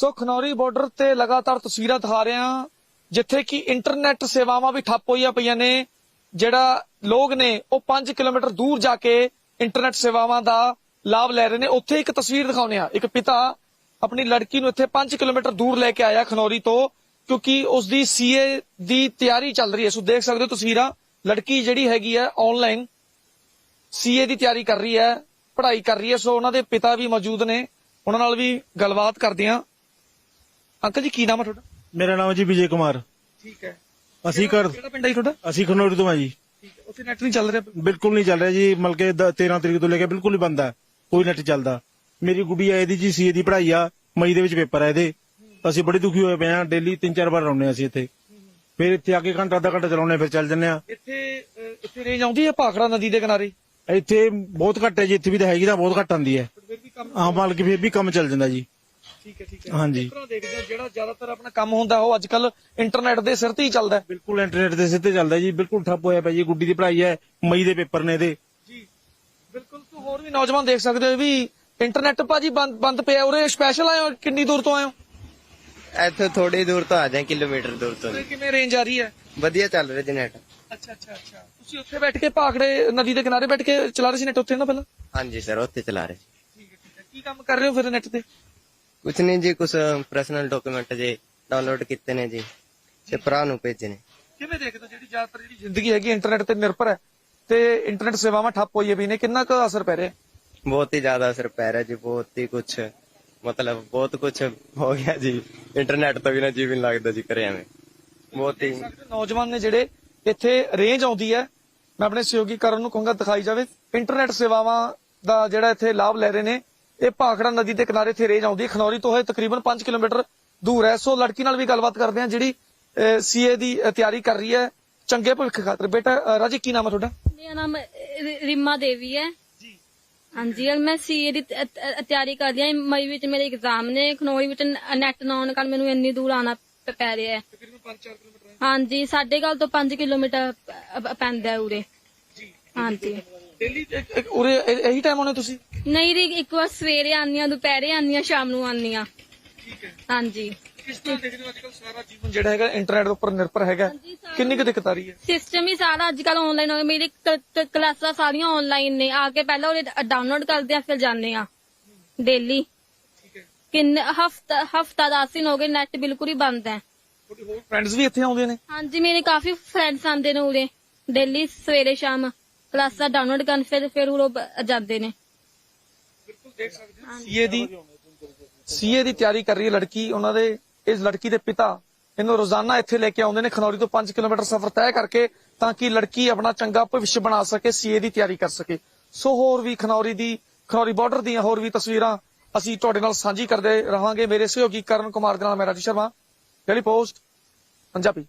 ਸੋ Khanauri border ਤੇ ਲਗਾਤਾਰ ਤਸਵੀਰਾਂ ਦਿਖਾ ਰਹੇ ਹਾਂ, ਜਿੱਥੇ ਕਿ ਇੰਟਰਨੈਟ ਸੇਵਾਵਾਂ ਵੀ ਠੱਪ ਹੋਈਆਂ ਪਈਆਂ ਨੇ। ਜਿਹੜਾ ਲੋਕ ਨੇ, ਉਹ 5 ਕਿਲੋਮੀਟਰ ਦੂਰ ਜਾ ਕੇ ਇੰਟਰਨੈਟ ਸੇਵਾਵਾਂ ਦਾ ਲਾਭ ਲੈ ਰਹੇ ਨੇ। ਉੱਥੇ ਇੱਕ ਤਸਵੀਰ ਦਿਖਾਉਂਦੇ ਆ ਇੱਕ ਪਿਤਾ ਆਪਣੀ ਲੜਕੀ ਨੂੰ ਇੱਥੇ 5 ਕਿਲੋਮੀਟਰ ਦੂਰ ਲੈ ਕੇ ਆਇਆ ਖਨੌਰੀ ਤੋਂ, ਕਿਉਂਕਿ ਉਸ ਦੀ ਸੀਏ ਦੀ ਤਿਆਰੀ ਚੱਲ ਰਹੀ ਹੈ। ਸੋ ਦੇਖ ਸਕਦੇ ਹੋ ਤਸਵੀਰਾਂ, ਲੜਕੀ ਜਿਹੜੀ ਹੈਗੀ ਹੈ ਆਨਲਾਈਨ ਸੀਏ ਦੀ ਤਿਆਰੀ ਕਰ ਰਹੀ ਹੈ, ਪੜ੍ਹਾਈ ਕਰ ਰਹੀ ਹੈ। ਸੋ ਉਹਨਾਂ ਦੇ ਪਿਤਾ ਵੀ ਮੌਜੂਦ ਨੇ। ਉਹਨਾਂ ਨਾਲ ਵੀ ਗੱਲਬਾਤ ਕਰਦੇ ਹਾਂ। ਅੰਕਲ ਜੀ ਕੀ ਨਾਮ ਹੈ ਤੁਹਾਡਾ? ਮੇਰਾ ਨਾਮ ਜੀ ਵਿਜੇ ਕੁਮਾਰ। ਠੀਕ ਹੈ। ਅਸੀਂ ਘਰ ਕਿਹੜਾ ਪਿੰਡ ਹੈ ਤੁਹਾਡਾ? ਅਸੀਂ ਖਨੌਰੀ ਤੋਂ ਆ ਜੀ। ਠੀਕ ਹੈ। ਉੱਥੇ ਨੈਟ ਨਹੀਂ ਚੱਲ ਰਿਹਾ? ਬਿਲਕੁਲ ਨਹੀਂ ਚੱਲ ਰਿਹਾ ਜੀ ਮਲਕੇ 13 ਤਰੀਕ ਤੋਂ ਲੈ ਕੇ ਬਿਲਕੁਲ ਹੀ ਬੰਦ ਹੈ ਕੋਈ ਨੈਟ ਚੱਲਦਾ। ਮੇਰੀ ਗੁੱਡੀ ਆ ਇਹਦੀ ਜੀ ਸੀਏ ਦੀ ਪੜ੍ਹਾਈ ਆ ਮਈ ਦੇ ਵਿੱਚ ਪੇਪਰ ਆ ਇਹਦੇ। ਅਸੀਂ ਬੜੇ ਦੁਖੀ ਹੋਏ ਪਏ ਆ ਡੇਲੀ ਤਿੰਨ ਚਾਰ ਵਾਰ ਆਉਂਦੇ ਹਾਂ ਅਸੀਂ ਇੱਥੇ। ਫਿਰ ਇੱਥੇ ਆ ਕੇ ਘੰਟਾ ਅੱਧਾ ਘੰਟਾ ਚਲਾਉਂਦੇ ਹਾਂ, ਫਿਰ ਚੱਲ ਜੰਨੇ ਆ। ਇੱਥੇ ਇੱਥੇ ਰੇਂਜ ਆਉਂਦੀ ਹੈ ਭਾਖੜਾ ਨਦੀ ਦੇ ਕਿਨਾਰੇ? ਇੱਥੇ ਬਹੁਤ ਘੱਟ ਹੈ ਜੀ ਇੱਥੇ ਵੀ ਤਾਂ ਹੈਗੀ ਤਾਂ ਬਹੁਤ ਘੱਟ ਆਉਂਦੀ ਹੈ। ਹਾਂ ਮਤਲਬ ਫਿਰ ਵੀ ਕੰਮ ਚੱਲ ਜਾਂਦਾ ਜੀ। ਠੀਕ ਹੈ ਠੀਕ ਹੈ। ਹਾਂਜੀ। ਇਸ ਤਰ੍ਹਾਂ ਦੇਖਦੇ ਹਾਂ ਜਿਹੜਾ ਜ਼ਿਆਦਾਤਰ ਆਪਣਾ ਕੰਮ ਹੁੰਦਾ ਉਹ ਅੱਜ ਕੱਲ ਇੰਟਰਨੈਟ ਦੇ ਸਿਰ ਤੇ ਹੀ ਚੱਲਦਾ ਹੈ। ਬਿਲਕੁਲ ਇੰਟਰਨੈਟ ਦੇ ਸਿੱਧੇ ਚੱਲਦਾ ਜੀ ਬਿਲਕੁਲ ਠੱਪ ਹੋਇਆ ਪਿਆ ਜੀ ਗੁੱਡੀ ਦੀ ਪੜ੍ਹਾਈ ਹੈ ਮਈ ਦੇ ਪੇਪਰ ਨੇ ਇਹਦੇ। ਜੀ ਬਿਲਕੁਲ ਤੋਂ ਹੋਰ ਵੀ ਨੌਜਵਾਨ ਦੇਖ ਸਕਦੇ ਹੋ ਵੀ ਇੰਟਰਨੈਟ ਭਾਜੀ ਬੰਦ ਬੰਦ ਪਿਆ ਉਰੇ ਸਪੈਸ਼ਲ ਆਏ ਹੋ ਕਿੰਨੀ ਦੂਰ ਤੋਂ ਆਏ ਹੋ? ਇੱਥੇ ਥੋੜੀ ਦੂਰ ਤੋਂ ਆ ਜਾਏ ਕਿਲੋਮੀਟਰ ਦੂਰ ਤੋਂ। ਉਰੇ ਕਿਵੇਂ ਰੇਂਜ ਆ ਰਹੀ ਹੈ? ਵਧੀਆ ਚੱਲ ਰਿਹਾ ਜੀ ਨੈਟ ਅੱਛਾ ਅੱਛਾ ਅੱਛਾ। ਤੁਸੀਂ ਉੱਥੇ ਬੈਠ ਕੇ ਭਾਖੜੇ ਨਦੀ ਦੇ ਕਿਨਾਰੇ ਬੈਠ ਕੇ ਚਲਾ ਰਹੇ ਸੀ ਨੈਟ ਉੱਥੇ ਨਾ ਪਹਿਲਾਂ? ਹਾਂਜੀ ਸਰ ਉੱਥੇ ਚਲਾ ਰਹੇ ਸੀ। ਠੀਕ ਹੈ ਠੀਕ ਹੈ। ਕੀ ਕੰਮ ਕਰ ਰਹੇ ਹੋ ਫਿਰ ਨੈਟ ਤੇ? ਕੁਛ ਨਹੀਂ ਜੀ ਕੁਛ ਪਰਸਨਲ ਡਾਕੂਮੈਂਟ ਜੇ ਡਾਊਨਲੋਡ ਕੀਤੇ ਨੇ ਜੀ ਤੇ ਭਰਾ ਨੂੰ ਭੇਜੇ ਨੇ। ਕਿਵੇਂ ਦੇਖਦੇ ਹੋ? ਜਿਹੜੀ ਜ਼ਿਆਦਾਤਰ ਜਿਹੜੀ ਜ਼ਿੰਦਗੀ ਹੈਗੀ ਇੰਟਰਨੈਟ ਤੇ ਨਿਰਭਰ ਹੈ ਤੇ ਇੰਟਰਨੈਟ ਸੇਵਾਵਾਂ ਠੱਪ ਹੋਈਆਂ ਵੀ ਨੇ ਕਿੰਨਾ ਕੁ ਅਸਰ ਪੈ ਰਿਹਾ ਬਹੁਤ ਹੀ ਜ਼ਿਆਦਾ ਅਸਰ ਪੈ ਰਿਹਾ ਜੀ ਬਹੁਤ ਹੀ ਕੁਛ ਮਤਲਬ ਬਹੁਤ ਕੁਛ ਹੋ ਗਿਆ ਜੀ। ਇੰਟਰਨੈਟ ਤੋਂ ਬਿਨਾਂ ਜੀਵਨ ਲੱਗਦਾ ਜੀ ਕਰੇ ਐਵੇਂ। ਬਹੁਤ ਹੋ ਨੌਜਵਾਨ ਨੇ ਜਿਹੜੇ ਇੱਥੇ ਰੇਂਜ ਆਉਂਦੀ ਹੈ ਮੈਂ ਆਪਣੇ ਸਹਿਯੋਗੀ ਕਰਨ ਨੂੰ ਕਹੂੰਗਾ ਦਿਖਾਈ ਜਾਵੇ ਇੰਟਰਨੈਟ ਸੇਵਾਵਾਂ ਦਾ ਜਿਹੜਾ ਇੱਥੇ ਲਾਭ ਲੈ ਰਹੇ ਨੇ ਇਹ ਭਾਖੜਾ ਨਦੀ ਦੇ ਕਿਨਾਰੇ ਇੱਥੇ ਰੇਂਜ ਆਉਂਦੀ ਖਨੌਰੀ ਤੋਂ ਇਹ ਤਕਰੀਬਨ 5 ਕਿਲੋਮੀਟਰ ਦੂਰ ਹੈ। ਸੋ ਲੜਕੀ ਨਾਲ ਵੀ ਗੱਲਬਾਤ ਕਰਦੇ ਹਾਂ ਜਿਹੜੀ ਸੀਏ ਦੀ ਤਿਆਰੀ ਕਰ ਰਹੀ ਹੈ। ਚੰਗੇ ਭਵਿੱਖ ਖਾਤਰ। ਬੇਟਾ ਰਾਜੀ ਕੀ ਨਾਮ ਹੈ ਤੁਹਾਡਾ? ਮੇਰਾ ਨਾਮ ਰਿਮਾ ਦੇਵੀ ਹੈ। ਜੀ। ਹਾਂਜੀ ਮੈਂ ਸੀਏ ਦੀ ਤ- ਤ- ਤਿਆਰੀ ਕਰ ਰਹੀ ਹਾਂ ਮਈ ਵਿੱਚ ਮੇਰੇ ਐਗਜ਼ਾਮ ਨੇ। ਖਨੋਈ ਵਿੱਚ ਨੈਟ ਨਾ ਆਉਣ ਕਾਰਨ ਮੈਨੂੰ ਇੰਨੀ ਦੂਰ ਆਉਣਾ ਪ- ਰਿਹਾ ਹੈ। ਤਕਰੀਬਨ 5-4 ਕਿਲੋਮੀਟਰ ਹਾਂਜੀ ਸਾਡੇ ਗੱਲ ਤੋਂ 5 ਕਿਲੋਮੀਟਰ ਪੈਂਦਾ ਉਰੇ। ਜੀ। ਹਾਂਜੀ। ਡੇਲੀ ਉਰੇ ਇਹੀ ਟਾਈਮ ਆਉਣੇ ਤੁਸੀਂ? ਨਹੀਂ ਰੀ ਇੱਕ ਵਾਰ ਸਵੇਰੇ ਆਉਂਦੀ ਹਾਂ ਦੁਪਹਿਰੇ ਆਉਂਦੀ ਹਾਂ ਸ਼ਾਮ ਨੂੰ ਆਉਂਦੀ ਹਾਂ ਠੀਕ ਹੈ। ਹਾਂਜੀ। ਕਿਸ ਤਰ੍ਹਾਂ ਦੇਖਦੇ ਹੋ ਅੱਜਕੱਲ ਸਾਰਾ ਜੀਵਨ ਜਿਹੜਾ ਹੈਗਾ ਇੰਟਰਨੈਟ ਦੇ ਉੱਪਰ ਨਿਰਭਰ ਹੈਗਾ। ਹਾਂਜੀ, ਸਾਰਾ- ਕਿੰਨੀ ਕੁ ਦਿੱਕਤ ਆ ਰਹੀ ਹੈ? ਸਿਸਟਮ ਹੀ ਸਾਰਾ ਅੱਜ ਕੱਲ ਆਨਲਾਈਨ ਹੋ ਗਿਆ। ਮੇਰੀ ਕ- ਕ- ਕਲਾਸਾਂ ਸਾਰੀਆਂ ਆਨਲਾਈਨ ਨੇ। ਆ ਕੇ ਪਹਿਲਾਂ ਉਹਦੇ ਡਾਊਨਲੋਡ ਕਰਦੇ ਆ ਫਿਰ ਜਾਂਦੇ ਆ। ਡੇਲੀ ਠੀਕ ਹੈ। ਕਿੰਨੇ ਹਫਤਾ ਹਫਤਾ ਦਸ ਦਿਨ ਹੋ ਗਏ ਨੈਟ ਬਿਲਕੁਲ ਹੀ ਬੰਦ ਹੈ। ਤੁਹਾਡੇ ਹੋਰ ਫਰੈਂਡਸ ਵੀ ਇੱਥੇ ਆਉਂਦੇ ਨੇ? ਹਾਂਜੀ ਮੇਰੇ ਕਾਫੀ ਫਰੈਂਡਸ ਆਉਂਦੇ ਨੇ ਉਰੇ। ਡੇਲੀ ਸਵੇਰੇ ਸ਼ਾਮ। ਕਲਾਸਾਂ ਡਾਊਨਲੋਡ ਕਰਨ ਫਿਰ ਫਿਰ ਉਹ ਲੋਕ ਜਾਂਦੇ ਨੇ ਬਿਲਕੁਲ ਦੇਖ ਸਕਦੇ ਹੋ ਸੀਏ ਦੀ ਸੀਏ ਦੀ ਤਿਆਰੀ ਕਰ ਰਹੀ ਹੈ ਲੜਕੀ। ਉਹਨਾਂ ਦੇ ਇਸ ਲੜਕੀ ਦੇ ਪਿਤਾ ਇਹਨੂੰ ਰੋਜ਼ਾਨਾ ਇੱਥੇ ਲੈ ਕੇ ਆਉਂਦੇ ਨੇ ਖਨੌਰੀ ਤੋਂ 5 ਕਿਲੋਮੀਟਰ ਸਫ਼ਰ ਤੈਅ ਕਰਕੇ ਤਾਂ ਕਿ ਲੜਕੀ ਆਪਣਾ ਚੰਗਾ ਭਵਿੱਖ ਬਣਾ ਸਕੇ, ਸੀਏ ਦੀ ਤਿਆਰੀ ਕਰ ਸਕੇ। ਸੋ ਹੋਰ ਵੀ ਖਨੌਰੀ ਦੀ ਖਨੌਰੀ ਬਾਰਡਰ ਦੀਆਂ ਹੋਰ ਵੀ ਤਸਵੀਰਾਂ ਅਸੀਂ ਤੁਹਾਡੇ ਨਾਲ ਸਾਂਝੀ ਕਰਦੇ ਰਹਾਂਗੇ। ਮੇਰੇ ਸਹਿਯੋਗੀ ਕਰਨ ਕੁਮਾਰ ਦੇ ਨਾਲ ਮੈਂ ਰਾਜੀ ਸ਼ਰਮਾ। Daily post Punjabi.